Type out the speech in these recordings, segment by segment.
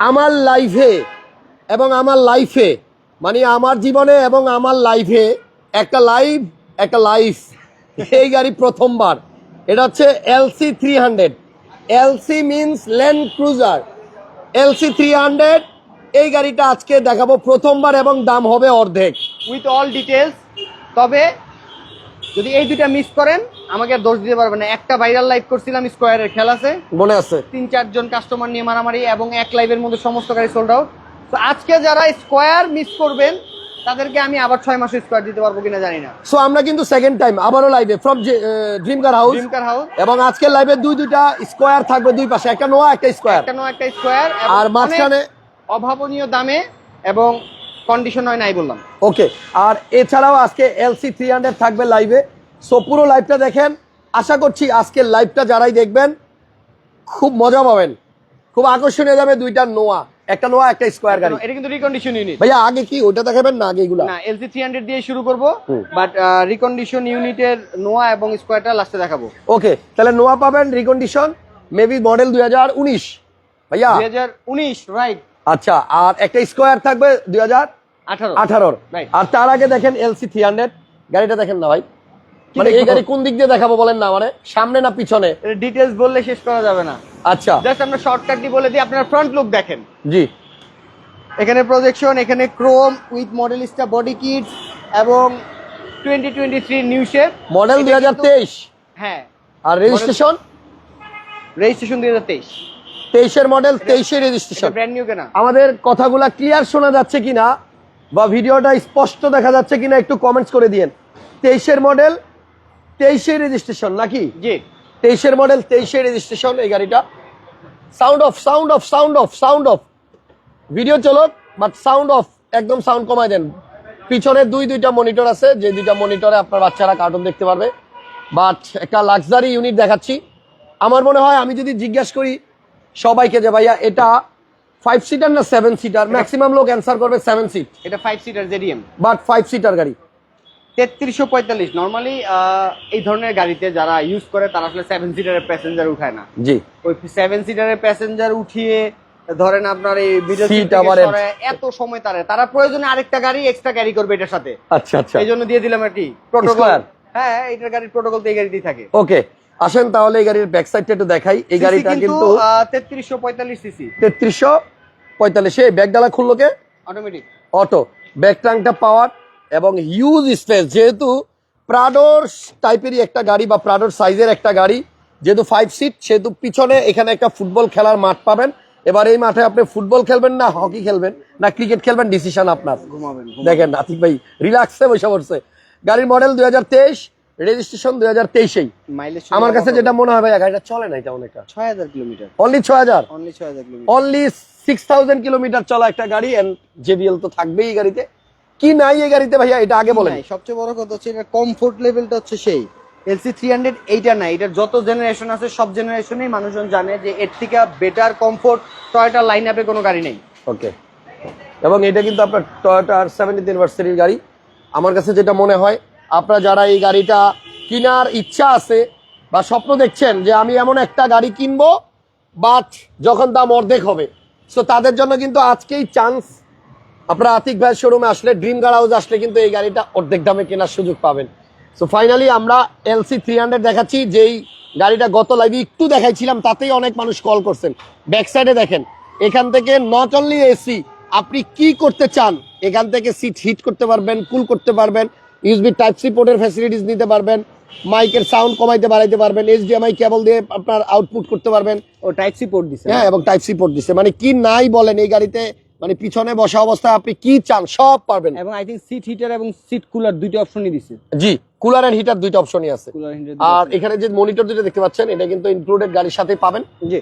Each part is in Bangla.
আমার লাইফে এবং আমার লাইফে মানে আমার জীবনে এবং আমার লাইফে একটা লাইফ একটা লাইফ এই গাড়ি প্রথমবার। এটা হচ্ছে LC three hundred LC means land cruiser LC three hundred এই গাড়িটা আজকে দেখাবো প্রথমবার এবং দাম হবে অর্ধেক। উইথ অল ডিটেলস তবে যদি এই দুইটা মিস করেন আমাকে আর দোষ দিতে পারবেন না। একটা ভাইরাল লাইভ করছিলাম স্কোয়ারের খেলা আছে। মনে আছে। তিন চারজন কাস্টমার নিয়ে মারামারি এবং এক লাইভের মধ্যে সমস্ত গাড়ি সোল্ড আউট তো আজকে যারা স্কোয়ার মিস করবেন তাদেরকে আমি আবার ছয় মাসে স্কোয়ার দিতে পারব কিনা জানি না। সো আমরা কিন্তু সেকেন্ড টাইম আবারও লাইভে from dream car house dream car house এবং আজকের লাইভে দুই দুইটা স্কোয়ার থাকবে দুই পাশে। একটা নোয়া একটা স্কোয়ার একটা নয় একটা স্কোয়ার আর মাঝখানে অভাবনীয় দামে এবং কন্ডিশন হয় নাই বললাম। ওকে আর এছাড়াও আজকে এলসি থ্রি হান্ড্রেড থাকবে লাইভে সো পুরো লাইভটা দেখেন। আশা করছি আজকে লাইভটা যারাই দেখবেন খুব মজা পাবেন। খুব আকর্ষণীয় যাবে দুইটা নোয়া। একটা নোয়া একটা স্কোয়ার গাড়ি। এটা কিন্তু রিকন্ডিশন ইউনিট ভাইয়া আগে কি ওটা দেখাবেন না আগে এগুলা? না এলসি থ্রি হান্ড্রেড দিয়ে শুরু করব বাট রিকন্ডিশন ইউনিটের নোয়া এবং স্কোয়ারটা লাস্টে দেখাবো। ওকে তাহলে নোয়া পাবেন রিকন্ডিশন মেবি মডেল দুই হাজার উনিশ। ভাইয়া। দুই হাজার উনিশ রাইট আচ্ছা আর একটা স্কোয়ার থাকবে দুই হাজার আঠারো আঠারোর. আর তার আগে দেখেন এলসি থ্রি হান্ড্রেড গাড়িটা দেখেন না ভাই। মানে এই গাড়ি কোন দিক দিয়ে দেখাবো বলেন না মানে সামনে না পিছনে? ডিটেলস বললে শেষ করা যাবে না। আচ্ছা। জাস্ট আমরা বলে দিই আপনারা ফ্রন্ট লুক দেখেন। জি। এখানে প্রজেকশন এখানে chrome with modellista body kit এবং twenty twenty three new shape model দুই হাজার তেইশ। হ্যাঁ। আর রেজিস্ট্রেশন রেজিস্ট্রেশন দুই হাজার তেইশ। তেইশের মডেল তেইশের রেজিস্ট্রেশন ব্র্যান্ড নিউ কেনা। আমাদের কথাগুলা ক্লিয়ার শোনা যাচ্ছে কিনা? বা ভিডিওটা স্পষ্ট দেখা যাচ্ছে কিনা একটু কমেন্টস করে দিয়েন। তেইশের মডেল তেইশের রেজিস্ট্রেশন নাকি? জি। তেইশের মডেল তেইশের রেজিস্ট্রেশন এই গাড়িটা। Sound off sound off sound off sound off video চলো বাট সাউন্ড অফ একদম সাউন্ড কমায় দেন। পিছনে দুই দুইটা মনিটর আছে যে দুইটা মনিটরে আপনার বাচ্চারা কার্টুন দেখতে পারবে। বাট একটা লাক্সারি ইউনিট দেখাচ্ছি। আমার মনে হয় আমি যদি জিজ্ঞাসা করি সবাইকে যে ভাইয়া এটা ফাইভ সিটার না সেভেন সিটার ম্যাক্সিমাম লোক অ্যান্সার করবে সেভেন সিট এটা five seater JDM but five seater গাড়ি। তেত্রিশশো পঁয়তাল্লিশ। নর্মালি এই ধরনের গাড়িতে যারা ইউজ করে তারা আসলে সেভেন সিটারের প্যাসেঞ্জার উঠায় না। জি। ওই সেভেন সিটারের প্যাসেঞ্জার উঠিয়ে ধরেন আপনার এই মিডল সিট এত সময় তারা। তারা প্রয়োজনে আরেকটা গাড়ি এক্সট্রা ক্যারি করবে এটার সাথে। আচ্ছা আচ্ছা। এই জন্য দিয়ে দিলাম একটি প্রোটোকল Square। হ্যাঁ এটার গাড়ির প্রোটোকল তো এই গাড়িতেই থাকে। ওকে আসেন তাহলে এই গাড়ির ব্যাক সাইডটা একটু দেখাই। এই গাড়িটা কিন্তু তেত্রিশশো পঁয়তাল্লিশ সিসি তেত্রিশশো পঁয়তাল্লিশে ব্যাগ ডালা খুললো কে? অটোমেটিক অটো ব্যাক ট্রাঙ্কটা পাওয়ার এবং হিউজ স্পেস যেহেতু প্রাডোর টাইপেরই একটা গাড়ি বা প্রাডোর সাইজের একটা গাড়ি যেহেতু ফাইভ সিট সেহেতু পিছনে এখানে একটা ফুটবল খেলার মাঠ পাবেন। এবার এই মাঠে আপনি ফুটবল খেলবেন না হকি খেলবেন না ক্রিকেট খেলবেন ডিসিশন আপনার। ঘুমাবেন দেখেন আতিক ভাই রিল্যাক্সে বসে পড়ছে। গাড়ির মডেল দুই হাজার তেইশ রেজিস্ট্রেশন দুই হাজার তেইশেই। আমার কাছে যেটা মনে হয় ভাই গাড়িটা চলে না তেমন একটা। ছয় হাজার কিলোমিটার। অনলি ছয় হাজার। অনলি ছয় হাজার অনলি সিক্স থাউজেন্ড কিলোমিটার চলা একটা গাড়ি এন্ড জেবিএল তো থাকবেই এই গাড়িতে। কি নাই এই গাড়িতে ভাইয়া এটা আগে নাই, সবচেয়ে বড় কথা হচ্ছে এটা কমফোর্ট লেভেলটা হচ্ছে সেই। এলসি থ্রি হান্ড্রেড এইটা না এটার যত জেনারেশন আছে সব জেনারেশনেই মানুষজন জানে যে এর থেকে বেটার কমফোর্ট টয়টা লাইন আপে কোনো গাড়ি নেই। ওকে এবং এটা কিন্তু আপনার টয়োটার সেভেন্টিথ ইউনিভার্সিটির গাড়ি। আমার কাছে যেটা মনে হয় আপনারা যারা এই গাড়িটা কেনার ইচ্ছা আছে বা স্বপ্ন দেখছেন যে আমি এমন একটা গাড়ি কিনবো বাট যখন দাম অর্ধেক হবে। সো তাদের জন্য কিন্তু আজকেই চান্স আপনারা আতিক ভাইয়ের শোরুমে আসলে ড্রিম কার হাউস আসলে কিন্তু এই গাড়িটা অর্ধেক দামে কেনার সুযোগ পাবেন। সো ফাইনালি আমরা এলসি থ্রি হান্ড্রেড দেখাচ্ছি, যেই গাড়িটা গত লাইভে একটু দেখাইছিলাম, তাতেই অনেক মানুষ কল করছেন। ব্যাক সাইডে দেখেন, এখান থেকে নট অনলি এসি আপনি কি করতে চান, এখান থেকে সিট হিট করতে পারবেন কুল করতে পারবেন। ইউএসবি টাইপ সি পোর্টের ফ্যাসিলিটিস নিতে পারবেন মাইকের সাউন্ড কমাইতে বাড়াইতে পারবেন এইচডিএমআই কেবল দিয়ে আপনার আউটপুট করতে পারবেন। ও টাইপ সি পোর্ট দিছে। হ্যাঁ এবং টাইপ সি পোর্ট দিচ্ছে মানে কি নাই বলেন এই গাড়িতে মানে পিছনে বসা অবস্থায় আপনি কি চান সব পারবেন। এবং আই থিঙ্ক সিট হিটার এবং সিট কুলার দুইটা অপশনই দিছে। জি কুলার এন্ড হিটার দুইটা অপশনই আছে। আর এখানে যে মনিটর যেটা দেখতে পাচ্ছেন এটা কিন্তু ইনক্লুডেড গাড়ির সাথে পাবেন। জি।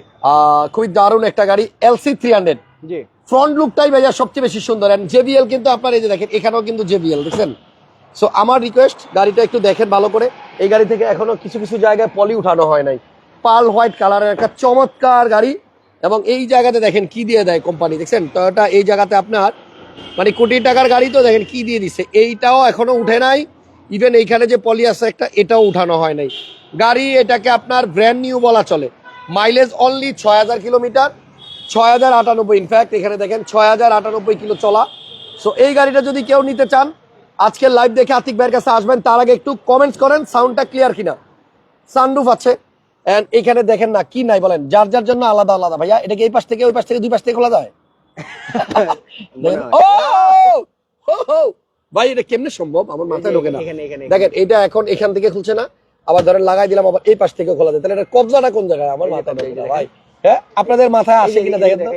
খুবই দারুণ একটা গাড়ি এলসি থ্রি হান্ড্রেড জি। ফ্রন্ট লুকটাই ভাইয়া সবচেয়ে বেশি সুন্দর। এন্ড জেবিএল কিন্তু আপনার এই যে দেখেন এখানেও কিন্তু জেবিএল দেখছেন? সো আমার রিকোয়েস্ট গাড়িটা একটু দেখেন ভালো করে। এই গাড়ি থেকে এখনও কিছু কিছু জায়গায় পলি উঠানো হয় নাই। পাল হোয়াইট কালারের একটা চমৎকার গাড়ি এবং এই জায়গাতে দেখেন কি দিয়ে দেয় কোম্পানি দেখছেন? টয়োটা এই জায়গাতে আপনার মানে কোটি টাকার গাড়ি তো দেখেন কি দিয়ে দিছে। এইটাও এখনও উঠে নাই। ইভেন এইখানে যে পলি আছে একটা, এটাও উঠানো হয় নাই। গাড়ি এটাকে আপনার ব্র্যান্ড নিউ বলা চলে। মাইলেজ অনলি ছয় হাজার কিলোমিটার ছয় হাজার আটানব্বই। ইনফ্যাক্ট এখানে দেখেন ছয় হাজার আটানব্বই কিলো চলা। সো এই গাড়িটা যদি কেউ নিতে চান আজকের লাইভ দেখে আতিক ভাইয়ের কাছে আসবেন তার আগে একটু কমেন্টস করেন সাউন্ডটা ক্লিয়ার কিনা। সানরুফ আছে। এন্ড এখানে দেখেন না কি নাই বলেন যার যার জন্য আলাদা আলাদা। ভাইয়া এটা কি এই পাশ থেকে ওই পাশ থেকে দুই পাশ থেকে খোলা যায়? হো। ভাই এটা কেমনে সম্ভব? আমার মাথায় ঢোকে না। এখানে এখানে দেখেন এটা এখন এখান থেকে খুলছে না। আবার ধরেন লাগাই দিলাম আবার এই পাশ থেকে খোলা যায়। তাহলে এটা কবজাটা কোন জায়গায়? আমার মাথায় ঢোকে না ভাই। হ্যাঁ আপনাদের মাথায় আসে কিনা দেখেন তো?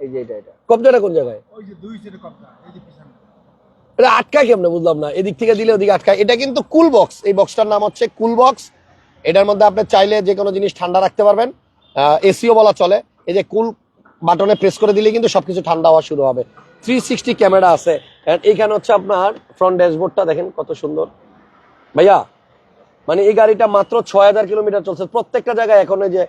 এই যে এটা এটা। কবজাটা কোন জায়গায়? ওই যে দুই কপটা এই যে পিছনে এটা আটকায় কেমনে বুঝলাম না? এদিক থেকে দিলে ওদিকে আটকায়। এটা কিন্তু কুল বক্স এই বক্সটার নাম হচ্ছে কুল বক্স এটার মধ্যে আপনি চাইলে যে কোনো জিনিস ঠান্ডা রাখতে পারবেন। এসিও বলা চলে। এই যে কুল বাটনে প্রেস করে দিলে কিন্তু সবকিছু ঠান্ডা হওয়া শুরু হবে। থ্রি সিক্সটি ক্যামেরা আছে। এইখানে হচ্ছে আপনার ফ্রন্ট ড্যাশবোর্ডটা দেখেন কত সুন্দর। ভাইয়া মানে এই গাড়িটা মাত্র ছয় হাজার কিলোমিটার চলছে। প্রত্যেকটা জায়গায় এখন এই যে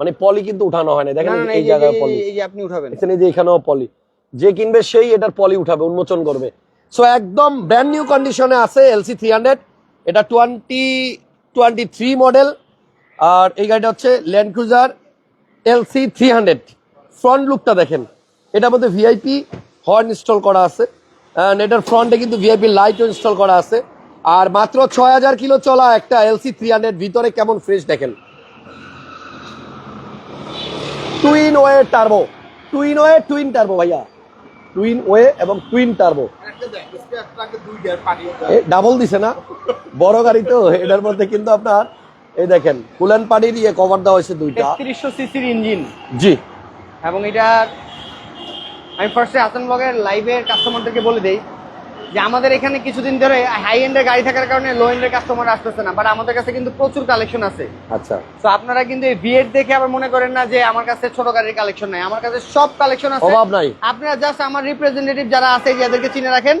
মানে পলি কিন্তু উঠানো হয় না দেখেন এই জায়গায় পলি এই যে আপনি উঠাবেন। এখানে যে এখানেও পলি যে কিনবে সেই এটার পলি উঠাবে উন্মোচন করবে। সো একদম ব্র্যান্ড নিউ কন্ডিশনে আছে এলসি থ্রি হান্ড্রেড এটা টোয়েন্টি টোয়েন্টি থ্রি মডেল আর এই গাড়িটা হচ্ছে land cruiser LC three hundred front লুকটা দেখেন। এটার মধ্যে ভিআইপি হর্ন ইনস্টল করা আছে। অ্যান্ড এটার ফ্রন্টে কিন্তু ভিআইপি লাইটও ইনস্টল করা আছে। আর মাত্র ছয় হাজার কিলো চলা একটা এলসি থ্রি হান্ড্রেড ভিতরে কেমন ফ্রেশ দেখেন। Twin way turbo twin way twin turbo ভাইয়া। টুইন ওয়ে এবং টুইন টার্বো ডাবল দিছে না? বড় গাড়ি তো এটার মধ্যে কিন্তু আপনার এই দেখেন কুলান পানির ইয়ে কভার দেওয়া হয়েছে দুইটা। তিরিশশো সিসির ইঞ্জিন। জি। এবং এটা আমি ফার্স্টে আসান ব্লগের লাইভের কাস্টমারদেরকে বলে দেই যে আমাদের এখানে কিছুদিন ধরে হাই এন্ডের গাড়ি থাকার কারণে লো এন্ডের কাস্টমার আসতেছে না বাট আমাদের কাছে কিন্তু প্রচুর কালেকশন আছে। আচ্ছা। তো আপনারা কিন্তু এই ভিএড দেখে আবার মনে করেন না যে আমার কাছে ছোট গাড়ির কালেকশন নাই আমার কাছে সব কালেকশন আছে। অভাব নাই। আপনারা জাস্ট আমার রিপ্রেজেন্টেটিভ যারা আছে যে এদেরকে চিনে রাখেন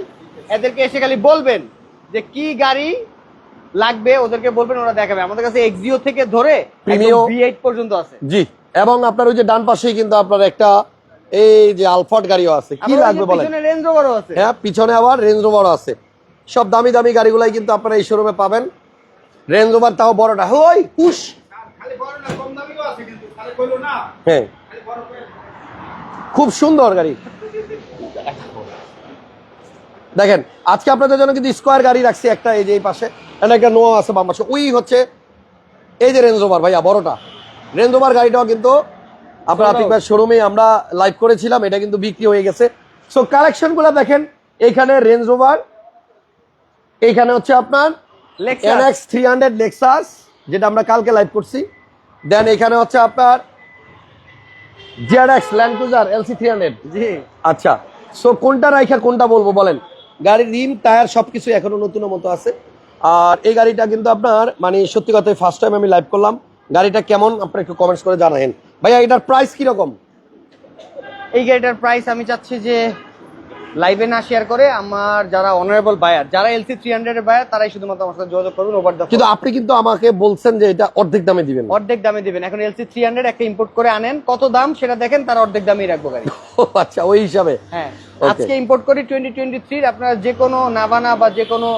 এদেরকে এসে খালি বলবেন যে কি গাড়ি লাগবে ওদেরকে বলবেন ওরা দেখাবে। আমাদের কাছে এক্সিও থেকে ধরে ভি এইট পর্যন্ত আছে। জি এবং আপনার ওই যে ডান পাশেই কিন্তু আপনার একটা এই যে আলফাট গাড়িও আছে। কি লাগবে বলেন? রেঞ্জ রোভারও আছে। হ্যাঁ পিছনে আবার রেঞ্জ রোভার আছে। সব দামি দামি গাড়িগুলাই কিন্তু আপনারা এই শোরুমে পাবেন। রেঞ্জ রোভার তাও বড়টা। ওই পুশ খালি বড় না কম দামিও আছে কিন্তু খালি কইলো না হ্যাঁ। খালি বড় করে খুব সুন্দর গাড়ি। দেখেন আজকে আপনাদের জন্য কিন্তু স্কোয়ার গাড়ি রাখছি একটা এই যে এই পাশে। একটা নোয়া আছে বাম পাশে। ওই হচ্ছে এই যে রেঞ্জ রোভার ভাইয়া বড়টা। রেঞ্জ রোভার গাড়িটাও কিন্তু আপনার আতিক ভাই শোরুমে আমরা লাইভ করেছিলাম এটা কিন্তু বিক্রি হয়ে গেছে। সো কালেকশনগুলো দেখেন এখানে রেঞ্জ রোভার এখানে হচ্ছে আপনার। এনএক্স থ্রি হান্ড্রেড লেক্সাস যেটা আমরা কালকে লাইভ করছি। দেন এখানে হচ্ছে আপনার GRX land cruiser LC three hundred জি। আচ্ছা সো কোনটা রাইখা কোনটা বলব বলেন? গাড়ির রিম টায়ার সবকিছু এখনও নতুনের মতো আছে। আর এই গাড়িটা কিন্তু আপনার মানে সত্যি কথা ফার্স্ট টাইম আমি লাইভ করলাম। গাড়িটা কেমন আপনারা একটু কমেন্টস করে জানাবেন ভাইয়া এটার প্রাইস কীরকম এই গাড়িটার প্রাইস আমি চাচ্ছি যে লাইভে না শেয়ার করে আমার যারা অনারেবল বায়ার যারা এলসি থ্রি হান্ড্রেড এর বায়ার তারাই শুধুমাত্র আমার সাথে যোগাযোগ করবেন ওভার দ্য কিন্তু আপনি কিন্তু আমাকে বলছেন যে এটা অর্ধেক দামে দিবেন। অর্ধেক দামে দিবেন। এখন এলসি থ্রি হান্ড্রেড একটা ইম্পোর্ট করে আনেন কত দাম সেটা দেখেন তার অর্ধেক দামেই রাখব গাড়ি। ও আচ্ছা ওই হিসাবে? হ্যাঁ আজকে ইম্পোর্ট করি টোয়েন্টি টোয়েন্টি থ্রির আপনারা যে কোনো নাভানা বা যে কোনো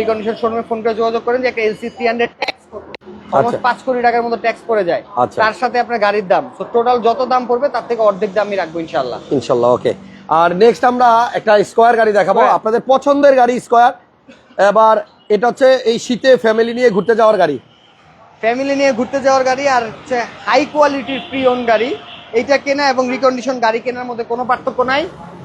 রিকন্ডিশন শোরুমে ফোন করে যোগাযোগ করেন যে একটা এলসি থ্রি হান্ড্রেড অলমোস্ট পাঁচ কোটি টাকার মতো ট্যাক্স পড়ে যায়। আচ্ছা। তার সাথে আপনার গাড়ির দাম। তো টোটাল যত দাম পড়বে তার থেকে অর্ধেক দামই রাখব ইনশাল্লাহ ইনশাল্লাহ ওকে আর নেক্সট আমরা একটা স্কোয়ার গাড়ি দেখাবো। আপনাদের পছন্দের গাড়ি স্কোয়ার এবার এটা হচ্ছে এই শীতে ফ্যামিলি নিয়ে ঘুরতে যাওয়ার গাড়ি। ফ্যামিলি নিয়ে ঘুরতে যাওয়ার গাড়ি আর হচ্ছে হাই কোয়ালিটির প্রি ওন গাড়ি। এইটা কেনা এবং রিকন্ডিশন গাড়ি কেনার মধ্যে কোনো পার্থক্য নাই।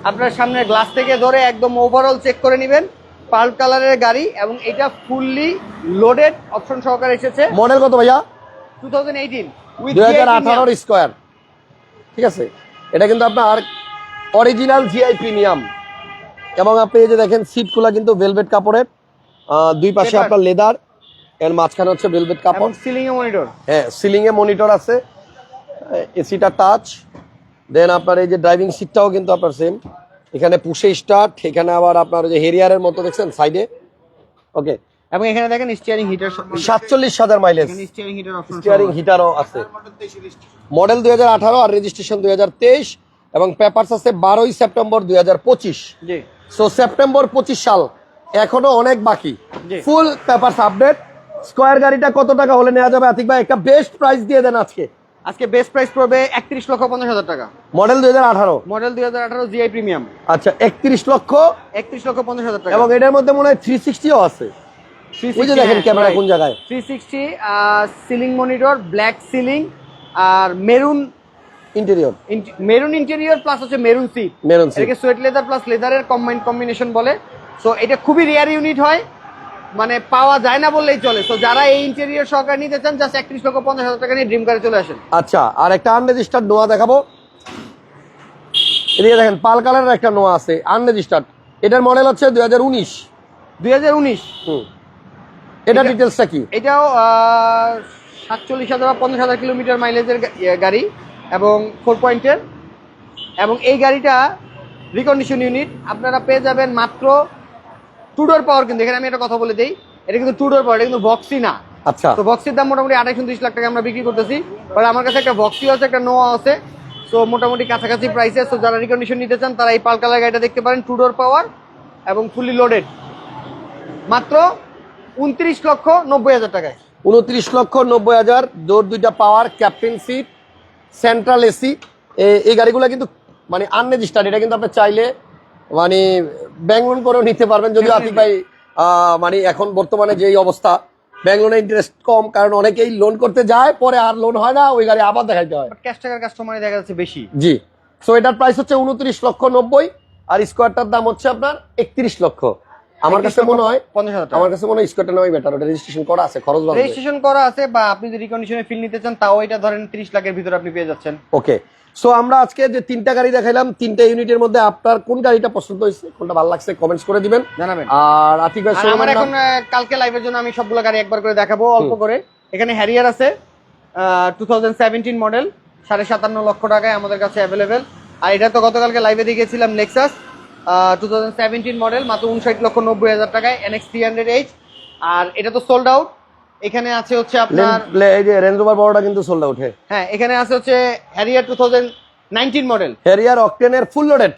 আপনার সামনে গ্লাস থেকে ধরে একদম ওভারঅল চেক করে নেবেন। পার্ল কালারের গাড়ি এবং এটা ফুললি লোডেড অপশন সহকারে এসেছে। মডেল কত ভাইয়া? টু থাউজেন্ড এইটিন দুই হাজার আঠারোর স্কোয়ার ঠিক আছে। এটা কিন্তু আপনার অরিজিনাল জিআই প্রিমিয়াম এবং আপনি এই যে দেখেন সিটগুলো কিন্তু ভেলভেট কাপড়ের। দুই পাশে আপনার লেদার এর মাঝখানে হচ্ছে ভেলভেট কাপড়। সিলিং এ মনিটর হ্যাঁ সিলিং এ মনিটর আছে। এসিটা টাচ দেন আপনার এই যে ড্রাইভিং সিটটাও কিন্তু আপনার সেম এখানে পুষে স্টার্ট এখানে আবার আপনার ওই যে হেরিয়ারের মতো দেখছেন সাইডে ওকে এবং এখানে দেখেন স্টিয়ারিং হিটার সাতচল্লিশ হাজার মাইলেজ স্টিয়ারিং হিটার স্টিয়ারিং হিটারও আছে। মডেল দুই হাজার আঠারো আর রেজিস্ট্রেশন দুই এবং পেপারস আছে বারোই সেপ্টেম্বর দুই হাজার পঁচিশ। সো সেপ্টেম্বর পঁচিশ সাল। এখনও অনেক বাকি। ফুল পেপারস আপডেট স্কোয়ার গাড়িটা কত টাকা হলে নেওয়া যাবে? আতিক ভাই একটা বেস্ট প্রাইস দিয়ে দেন আজকে। আজকে বেস্ট প্রাইস পড়বে একত্রিশ লক্ষ পঞ্চাশ হাজার টাকা। মডেল দুই হাজার আঠারো? মডেল দুই হাজার আঠারো জিআই প্রিমিয়াম আচ্ছা একত্রিশ লক্ষ? একত্রিশ লক্ষ পঞ্চাশ হাজার টাকা। এবং এটার মধ্যে মনে হয় থ্রি সিক্সটিও আছে। ওই যে দেখেন ক্যামেরা কোন জায়গায়। Three sixty ceiling monitor black ceiling আর maroon interior maroon interior plus হচ্ছে মেরুন সিট মেরুন সিট এটাকে সোয়েট লেদার প্লাস লেদারের কম্বাইন কম্বিনেশন বলে। সো এটা খুবই রেয়ার ইউনিট হয়। মানে পাওয়া যায় না বললেই চলে। তো যারা এই ইন্টেরিয়র সরকার নিতে চান জাস্ট একত্রিশ লক্ষ পঞ্চাশ হাজার টাকা নিয়ে ড্রিম কারে চলে আসেন। আচ্ছা আর একটা আনরেজিস্টার্ড নোয়া দেখাবো। এদিকে দেখেন পাল কালারের একটা নোয়া আছে আনরেজিস্টার্ড এটার মডেল হচ্ছে দুই হাজার উনিশ। দুই হাজার উনিশ। এটা ডিটেলসটা কি? এটাও সাতচল্লিশ হাজার বা পঞ্চাশ হাজার কিলোমিটার মাইলেজের ইয়ে, গাড়ি এবং ফোর পয়েন্টের এবং এই গাড়িটা রিকন্ডিশন ইউনিট আপনারা পেয়ে যাবেন মাত্র টু ডোর পাওয়ার কিন্তু এখানে আমি একটা কথা বলে দিই এটা কিন্তু টু ডোর পাওয়ার এটা কিন্তু বক্সি না। আচ্ছা। তো বক্সির দাম মোটামুটি আঠাইশ উনত্রিশ লাখ টাকা আমরা বিক্রি করতেছি। বাট আমার কাছে একটা বক্সি আছে একটা নোয়া আছে। সো মোটামুটি কাছাকাছি প্রাইসে সো যারা রিকন্ডিশন নিতে চান তারা এই পাল কালার গাড়িটা দেখতে পারেন টু ডোর পাওয়ার এবং ফুলি লোডেড মাত্র উনত্রিশ লক্ষ নব্বই হাজার টাকায়। উনত্রিশ লক্ষ নব্বই হাজার ডোর দুইটা power captain seat central AC এই গাড়িগুলো কিন্তু মানে আনরেজিস্টার্ড এটা কিন্তু আপনি চাইলে মানে ব্যাংক লোন করেও নিতে পারবেন যদি আতিক ভাই মানে এখন বর্তমানে যেই অবস্থা ব্যাংক লোনের ইন্টারেস্ট কম কারণ অনেকেই লোন করতে যায় পরে আর লোন হয় না ওই গাড়ি আবার দেখাইতে হয়। ক্যাশ টাকার কাস্টমারে দেখা যাচ্ছে বেশি। জি। সো এটার প্রাইস হচ্ছে উনত্রিশ লক্ষ নব্বই আর স্কোয়ারটার দাম হচ্ছে আপনার একত্রিশ লক্ষ। আমার কাছে মনে হয় পঞ্চাশ হাজার আমার কাছে মনে হয় স্কোয়ারটা নেওয়াই বেটার ওটা রেজিস্ট্রেশন করা আছে খরচ রেজিস্ট্রেশন করা আছে বা আপনি যদি রিকন্ডিশনে ফিল নিতে চান তাও এটা ধরেন তিরিশ লাখের ভিতরে আপনি পেয়ে যাচ্ছেন। ওকে সো আমরা আজকে যে তিনটা গাড়ি দেখাইলাম তিনটা ইউনিটের মধ্যে আপনার কোন গাড়িটা পছন্দ হয়েছে কোনটা ভালো লাগছে কমেন্টস করে দিবেন। জানাবেন। আর আতিক ভাই আমার এখন কালকে লাইভের জন্য আমি সবগুলো গাড়ি একবার করে দেখাবো অল্প করে। এখানে হ্যারিয়ার আছে টু মডেল সাড়ে সাতান্ন লক্ষ টাকায় আমাদের কাছে অ্যাভেলেবেল আর এটা তো গতকালকে লাইভে দেখিয়েছিলাম নেক্সাস টু মডেল মাত্র উনষাট লক্ষ নব্বই হাজার টাকায় NX three hundred H R এটা তো সোল্ড আউট এখানে আছে হচ্ছে আপনার এই যে রেঞ্জ রোভার বড়টা কিন্তু সোল্ড আউট হ্যাঁ এখানে আছে হচ্ছে Harrier two thousand nineteen model Harrier অকটেনের full loaded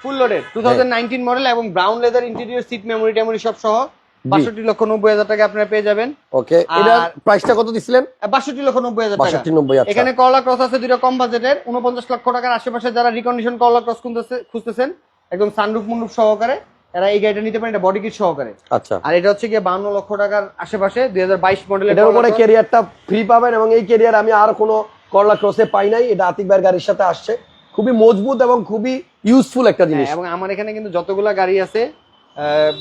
full loaded two thousand nineteen model এবং brown leather interior seat memory টেমোরি সব সহ বাষট্টি লক্ষ নব্বই হাজার টাকা আপনারা পেয়ে যাবেন। ওকে আর- এটার প্রাইসটা কত দিছিলেন? বাষট্টি লক্ষ নব্বই হাজার টাকা। আচ্ছা। এখানে করলা ক্রস আছে দুটো কম বাজেটের উনপঞ্চাশ লক্ষ টাকার আশেপাশে যারা রিকন্ডিশন করলা ক্রস খুঁজতেছেন একদম সানরুফ মুন্ডুপ সহকারে। এরা এই গাড়িটা নিতে পারেন এটা বডি কিট সহকারে। আচ্ছা। আর এটা হচ্ছে গিয়ে বান্ন লক্ষ টাকার আশেপাশে দুই হাজার বাইশ মডেলের এটার উপরে ক্যারিয়ারটা ফ্রি পাবেন এবং এই ক্যারিয়ার আমি আর কোনো করলা ক্রসে পাই নাই এটা আতিক ভাইয়ের গাড়ির সাথে আসছে। খুবই মজবুত এবং খুবই ইউজফুল একটা জিনিস। এবং আমার এখানে কিন্তু যতগুলা গাড়ি আছে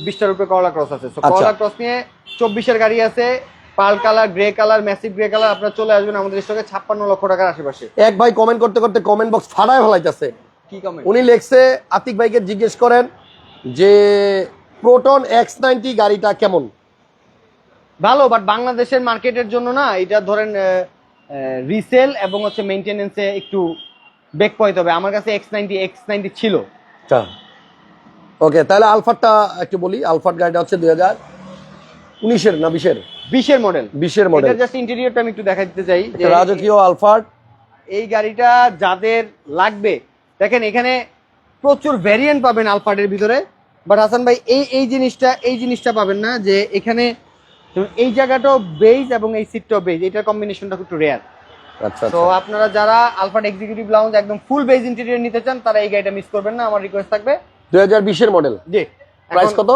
বিশটার উপরে করলা ক্রস আছে। আচ্ছা। করলা ক্রস নিয়ে চব্বিশের গাড়ি আছে পাল colour grey colour massive grey colour আপনারা চলে আসবেন আমাদের স্টকে ছাপ্পান্ন লক্ষ টাকার আশেপাশে। এক ভাই কমেন্ট করতে করতে কমেন্ট বক্স ফাটায় ফেলাইতেছে। কি কমে উনি লেখছে আতিক ভাইকে জিজ্ঞেস করেন যে প্রোটন এক্স নাইনটি গাড়িটা কেমন? ভালো বাট বাংলাদেশের মার্কেটের জন্য না এটা ধরেন রিসেল এবং হচ্ছে মেনটেনেন্সে একটু বেক পাইতে হবে। আমার কাছে এক্স নাইনটি এক্স নাইনটি ছিল। ওকে তাহলে আলফারটা একটু বলি। আলফার গাড়িটা হচ্ছে দুই হাজার উনিশের না বিশের? বিশের মডেল বিশের মডেল এটা জাস্ট ইন্টেরিয়রটা আমি একটু দেখা দিতে চাই যে রাজকীয় আলফার। এই গাড়িটা যাদের লাগবে দেখেন এখানে প্রচুর ভ্যারিয়েন্ট পাবেন আলফার্ডের ভিতরে। বাট হাসান ভাই এই এই জিনিসটা এই জিনিসটা পাবেন না যে এখানে এই জায়গাটাও বেজ এবং এই সিটটাও বেজ এটার কম্বিনেশনটা একটু রেয়ার আচ্ছা তো আচ্ছা আপনারা যারা আলফার্ড এক্সিকিউটিভ লাউঞ্জ একদম ফুল বেজ ইন্টেরিয়র নিতে চান তারা এই গাড়িটা মিস করবেন না আমার রিকোয়েস্ট থাকবে। দুই হাজার বিশের মডেল জি। প্রাইস কত?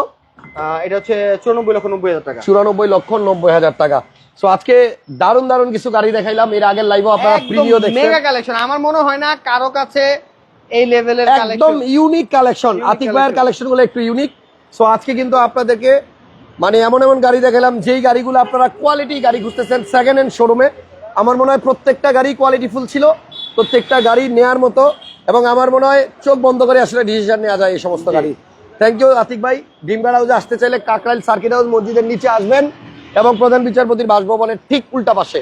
এটা হচ্ছে চুরানব্বই লক্ষ নব্বই হাজার টাকা। চুরানব্বই লক্ষ নব্বই হাজার টাকা। সো আজকে দারুণ দারুণ কিছু গাড়ি দেখাইলাম এর আগের লাইভও আপনারা প্রিভিউ দেখছেন। মেগা কালেকশন আমার মনে হয় না কারও কাছে এই লেভেলের একদম ইউনিক কালেকশন আতিক ভাইয়ের। কালেকশনগুলো একটু ইউনিক সো আজকে কিন্তু আপনাদেরকে মানে এমন এমন গাড়ি দেখালাম যেই গাড়িগুলো আপনারা কোয়ালিটি গাড়ি খুঁজতেছেন সেকেন্ড হ্যান্ড শোরুমে আমার মনে হয় প্রত্যেকটা গাড়ি কোয়ালিটিফুল ছিল প্রত্যেকটা গাড়ি নেয়ার মতো এবং আমার মনে হয় চোখ বন্ধ করে আসলে ডিসিশন নেওয়া যায় এই সমস্ত গাড়ি। থ্যাংক ইউ আতিক ভাই। ডিমগাড় হাউসে আসতে চাইলে কাকরাইল সার্কিট হাউস মসজিদের নিচে আসবেন। এবং প্রধান বিচারপতির বাসভবনের ঠিক উল্টা পাশে।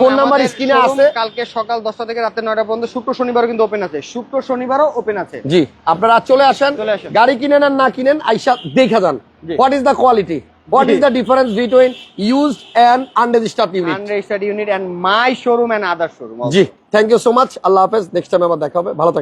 ফোন নাম্বার স্ক্রিনে আছে। কালকে সকাল দশটা থেকে রাতে নয়টা পর্যন্ত। শুক্র শনিবারও কিন্তু ওপেন আছে। শুক্র শনিবারও ওপেন আছে। জি আপনারা চলে আসেন। গাড়ি কিনেন আর না কিনেন আইসা দেখা যান। What is the quality what G. Is the difference between used and unregistered unit unregistered unit and my showroom and other showroom G thank you so much আল্লাহ হাফেজ। নেক্সট টাইম আবার দেখা হবে। ভালো থাকবেন।